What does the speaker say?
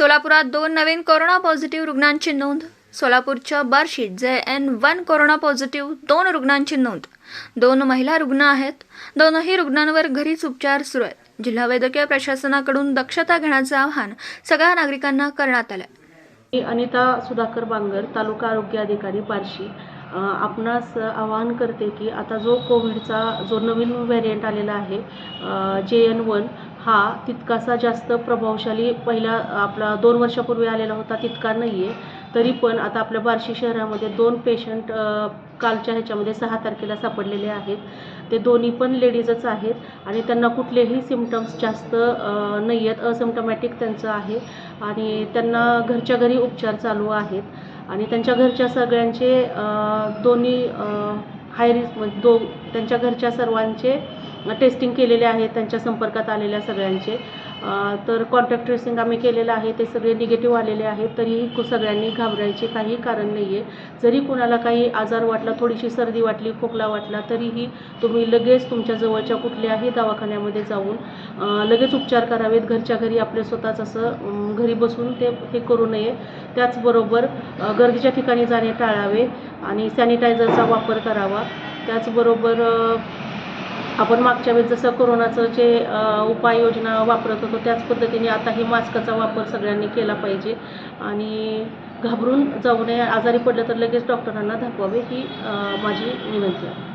सोलापुरात दोन नवीन corona positive रुग्णांची नोंद. सोलापूरच्या बार्शीत जे एन वन कोरोना पॉझिटिव्ह दोन रुग्णांची नोंद. दोन महिला रुग्ण आहेत. दोनही रुग्णांवर घरीच उपचार सुरू आहेत. जिल्हा वैद्यकीय प्रशासनाकडून दक्षता घेण्याचं आवाहन सगळ्या नागरिकांना करण्यात आलं मी अनिता सुधाकर बांगर तालुका आरोग्य अधिकारी बार्शी. आपणास आवाहन करते की आता जो कोविडचा जो नवीन व्हेरियंट आलेला आहे जे एन वन हा तितकासा जास्त प्रभावशाली पहिला आपला दोन वर्षापूर्वी आलेला होता तितका नाही आहे तरी पण आता आपल्या बार्शी शहरामध्ये दोन पेशंट कालच्या ह्याच्यामध्ये सहा तारखेला सापडलेले आहेत. ते दोन्ही पण लेडीजच आहेत आणि त्यांना कुठलेही सिमटम्स जास्त नाही आहेत असिमटमॅटिक त्यांचं आहे आणि त्यांना घरच्या घरी उपचार चालू आहेत. आणि त्यांच्या घरच्या सगळ्यांचे दोन्ही हाय रिस्क म्हणजे दो त्यांच्या घरच्या सर्वांचे टेस्टिंग केलेले आहेत त्यांच्या संपर्कात आलेल्या सगळ्यांचे. तर कॉन्टॅक्ट ट्रेसिंग आम्ही केलेलं आहे ते सगळे निगेटिव्ह आलेले आहेत तरीही सगळ्यांनी घाबरायचे काही कारण नाही आहे जरी कुणाला काही आजार वाटला थोडीशी सर्दी वाटली खोकला वाटला तरीही तुम्ही लगेच तुमच्या जवळच्या कुठल्याही दवाखान्यामध्ये जाऊन लगेच उपचार करावेत. घरच्या घरी आपले स्वतःच असं घरी बसून ते हे करू नये. त्याचबरोबर गर्दीच्या ठिकाणी जाणे टाळावे आणि सॅनिटायझरचा वापर करावा. त्याचबरोबर आपण मागच्या वेळेस जसं कोरोनाचं जे उपाययोजना वापरत होतो त्याच पद्धतीने आता हे मास्कचा वापर सगळ्यांनी केला पाहिजे. आणि घाबरून जाऊ नये आजारी पडलं तर लगेच डॉक्टरांना दाखवावे ही माझी विनंती आहे.